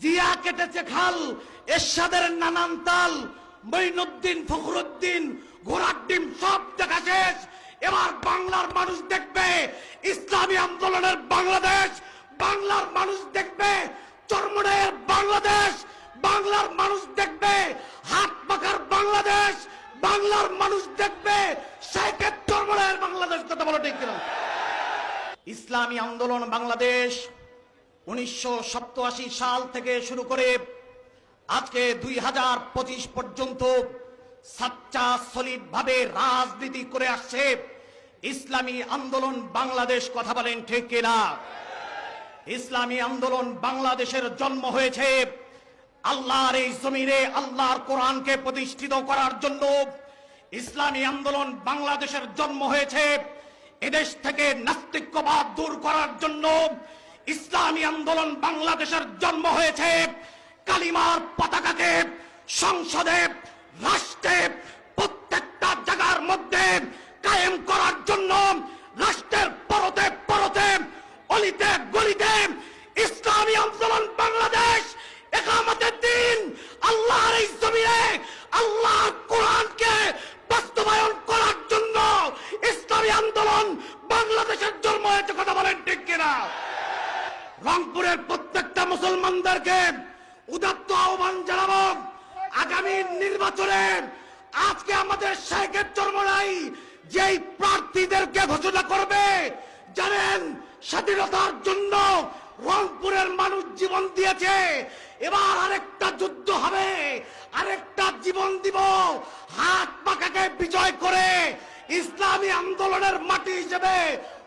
জিয়া কেটেছে খাল, এরশাদের নানান তাল, মঈনুদ্দিন ফখরুদ্দিন, ঘোড়ার ডিম সব দেখা শেষ। এবার বাংলার মানুষ দেখবে, ইসলামী আন্দোলনের বাংলাদেশ। বাংলার মানুষ দেখবে চরমনের বাংলাদেশ। বাংলার মানুষ দেখবে, হাত পাখার বাংলাদেশ। বাংলার মানুষ দেখবে শেখের চরমনের বাংলাদেশ। কথা বলো ঠিক? ইসলামী আন্দোলন বাংলাদেশ। উনিশশো সাল থেকে শুরু করে আজকে দুই হাজার পঁচিশ পর্যন্ত সাচ্চা সলিড ভাবে রাজনীতি করে আসছে। ইসলামী আন্দোলন বাংলাদেশ, কথা বলেন ঠিক কিনা? ইসলামী আন্দোলন বাংলাদেশের জন্ম হয়েছে আল্লাহর এই জমিনে, আল্লাহর কোরআনকে প্রতিষ্ঠিত করার জন্য। ইসলামী আন্দোলন বাংলাদেশের জন্ম হয়েছে এদেশ থেকে নাস্তিক্যবাদ দূর করার জন্য। ইসলামী আন্দোলন বাংলাদেশের জন্ম হয়েছে। কালিমার পতাকাকে সংসদে, রাষ্ট্রে, প্রত্যেকটা জায়গার মধ্যে কায়েম করার জন্য রাষ্ট্রের পরতে পরতে, অলিতে গলিতে ইসলামী আন্দোলন বাংলাদেশ একামতের দিন আল্লাহর এই জমিনে আল্লাহর কোরআনকে বাস্তবায়ন করার জন্য ইসলামী আন্দোলন বাংলাদেশের জন্ম হয়েছে, কথা বলেন ঠিক কিনা? রংপুরের প্রত্যেকটা মুসলমানদেরকে উদাত্ত আহ্বান জানাব। আগামী নির্বাচনে আজকে আমাদের শেখের চর্মরাই যেই প্রার্থীদেরকে ঘোষণা করবে, জানেন, স্বাধীনতার জন্য রংপুরের মানুষ জীবন দিয়েছে। এবার আরেকটা যুদ্ধ হবে, আরেকটা জীবন দিব হাত পাকাকে বিজয় করে আন্দোলনের মাটি হিসেবে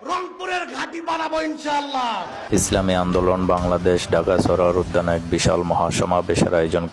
রংপুরের ঘাঁটি বানাবো ইসলামী আন্দোলন বাংলাদেশ ঢাকা সরার উদ্যানে এক বিশাল মহাসমাবেশের আয়োজন